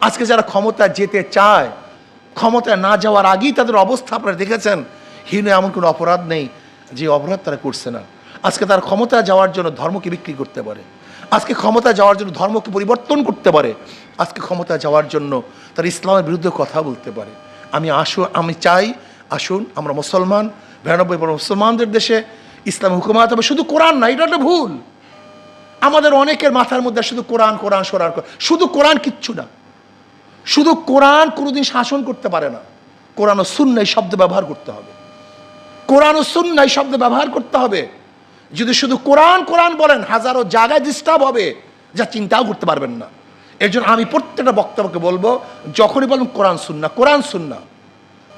আজকে যারা ক্ষমতা যেতে চায়, ক্ষমতায় না যাওয়ার আগেই তাদের অবস্থা আপনারা দেখেছেন। হীন এমন কোনো অপরাধ নেই যে অপরাধ তারা করছে না। আজকে তার ক্ষমতা যাওয়ার জন্য ধর্মকে বিক্রি করতে পারে। আজকে ক্ষমতা যাওয়ার জন্য ধর্মকে পরিবর্তন করতে পারে। আজকে ক্ষমতা যাওয়ার জন্য তার ইসলামের বিরুদ্ধে কথা বলতে পারে। আমি আসু, আমি চাই, আসুন, আমরা মুসলমান, বিরানব্বই মুসলমানদের দেশে ইসলাম হুকুমাত হবে। শুধু কোরআন না, এটা একটা ভুল। আমাদের অনেকের মাথার মধ্যে শুধু কোরআন কোরআন সরার শুধু কোরআন কিচ্ছু না। শুধু কোরআন কোনোদিন শাসন করতে পারে না। কোরআন ও এই শব্দ ব্যবহার করতে হবে। কোরআন ও এই শব্দ ব্যবহার করতে হবে। যদি শুধু কোরআন কোরআন বলেন, হাজারো জায়গায় ডিস্টার্ব হবে, যা চিন্তাও করতে পারবেন না। এর জন্য আমি প্রত্যেকটা বক্তব্যকে বলব, যখনই বলুন কোরআন সুন্না কোরআন সুন্না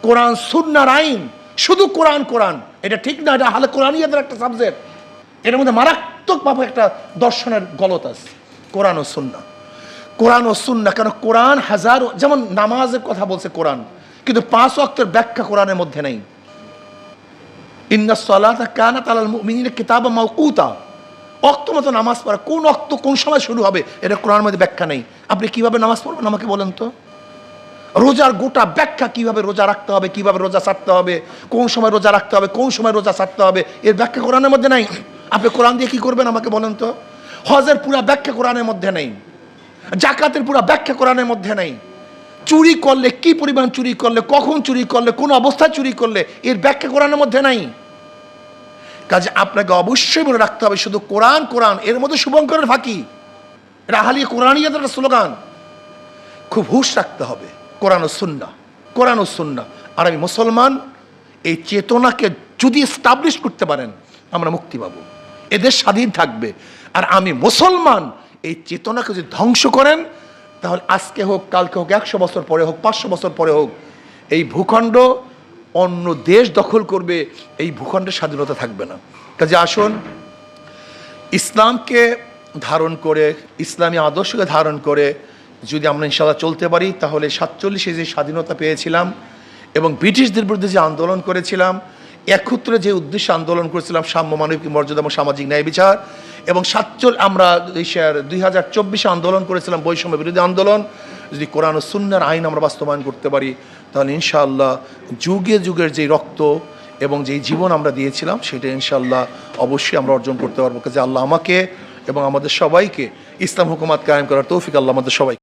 কোরআন সুন্নার আইন, শুধু কোরআন কোরআন। এটা ঠিক না, এটা হালে কোরআনিয়াদের একটা সাবজেক্ট এর মধ্যে মারাত্মকভাবে একটা দর্শনের গলত আছে, কোরআন ও সুন্না কোরআন ও সুন্না, কেন কোরআন হাজার, যেমন নামাজের কথা বলছে কোরআন, কিন্তু পাঁচ অক্টের ব্যাখ্যা কোরআনের মধ্যে নেই। ইন্না সলাতা কানা তালাল মুমিনিনা কিতাবা মাওকুতা। অক্ত মতো নামাজ পড়া, কোন অক্ত কোন সময় শুরু হবে, এটা কোরআনের মধ্যে ব্যাখ্যা নেই। আপনি কীভাবে নামাজ পড়বেন আমাকে বলেন তো? রোজার গোটা ব্যাখ্যা কীভাবে রোজা রাখতে হবে, কীভাবে রোজা ছাড়তে হবে, কোন সময় রোজা রাখতে হবে, কোন সময় রোজা ছাড়তে হবে, এর ব্যাখ্যা কোরআনের মধ্যে নাই। আপনি কোরআন দিয়ে কি করবেন আমাকে বলেন তো? হজের পুরা ব্যাখ্যা কোরআনের মধ্যে নেই। জাকাতের পুরা ব্যাখ্যা কোরআনের মধ্যে নেই। চুরি করলে, কি পরিমাণ চুরি করলে, কখন চুরি করলে, কোন অবস্থায় চুরি করলে, এর ব্যাখ্যা কোরআনের মধ্যে নাই। কাজে আপনাকে অবশ্যই মনে রাখতে হবে, শুধু কোরআন কোরআন, এর মধ্যে শুভঙ্করের ফাঁকি। এটা আহালিয়া কোরআনিয়াদের একটা স্লোগান। খুব হুশ রাখতে হবে, কোরআন সুন্না কোরআন ও সুন্না আর আমি মুসলমান, এই চেতনাকে যদি এস্টাবলিশ করতে পারেন, আমরা মুক্তি পাবো। এদের স্বাধীন থাকবে। আর আমি মুসলমান এই চেতনাকে যদি ধ্বংস করেন, তাহলে আজকে হোক, কালকে হোক, একশো বছর পরে হোক, পাঁচশো বছর পরে হোক, এই ভূখণ্ড অন্য দেশ দখল করবে, এই ভূখণ্ডের স্বাধীনতা থাকবে না। কাজে আসুন, ইসলামকে ধারণ করে, ইসলামী আদর্শকে ধারণ করে, যদি আমরা ইনশাল্লাহ চলতে পারি, তাহলে সাতচল্লিশে যে স্বাধীনতা পেয়েছিলাম এবং ব্রিটিশদের বিরুদ্ধে যে আন্দোলন করেছিলাম একত্রে যে উদ্দেশ্যে আন্দোলন করেছিলাম, সাম্য মানবিক মর্যাদা এবং সামাজিক ন্যায় বিচার এবং সাতচল আমরা দুই হাজার চব্বিশে আন্দোলন করেছিলাম, বৈষম্য বিরোধী আন্দোলন। যদি কোরআন ও সুন্নার আইন আমরা বাস্তবায়ন করতে পারি, তাহলে ইনশাআল্লাহ যুগে যুগের যে রক্ত এবং যেই জীবন আমরা দিয়েছিলাম, সেটা ইনশাআল্লাহ অবশ্যই আমরা অর্জন করতে পারব। কাজে আল্লাহ আমাকে এবং আমাদের সবাইকে ইসলাম হুকুমাত কায়েম করার তৌফিক আল্লাহ আমাদের সবাই